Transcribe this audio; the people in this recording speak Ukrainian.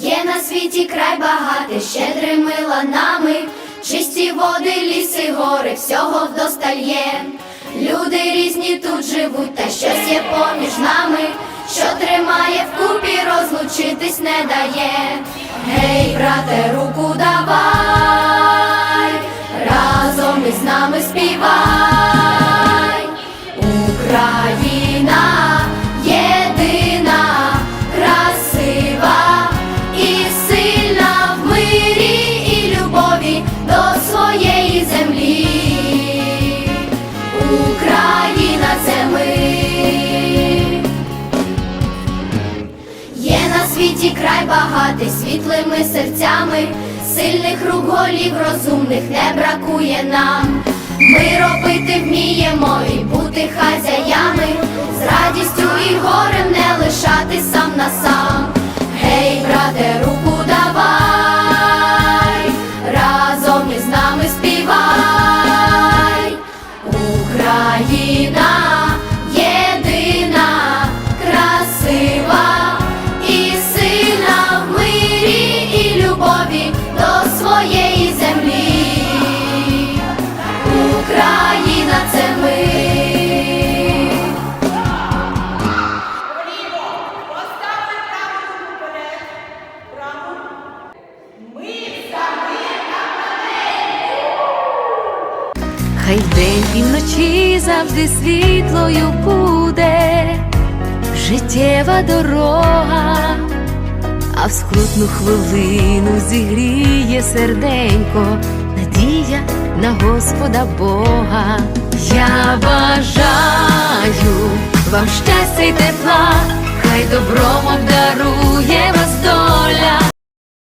Є на світі край багатий, щедрими ланами, чисті води, ліси, гори, всього вдосталь є. Люди різні тут живуть, та щось є поміж нами, що тримає вкупі, розлучитись не дає. Гей, брате, руку давай, багатий світлими серцями, сильних рук голів розумних не бракує нам. Ми робити вміємо і бути хазяями, з радістю і горем не лишати сам на сам. Гей, брате, руку давай, разом із нами співай. Україна Хай день і вночі завжди світлою буде життєва дорога, а в скрутну хвилину зігріє серденько, надія на Господа Бога. Я бажаю вам щастя й тепла, хай добром обдарує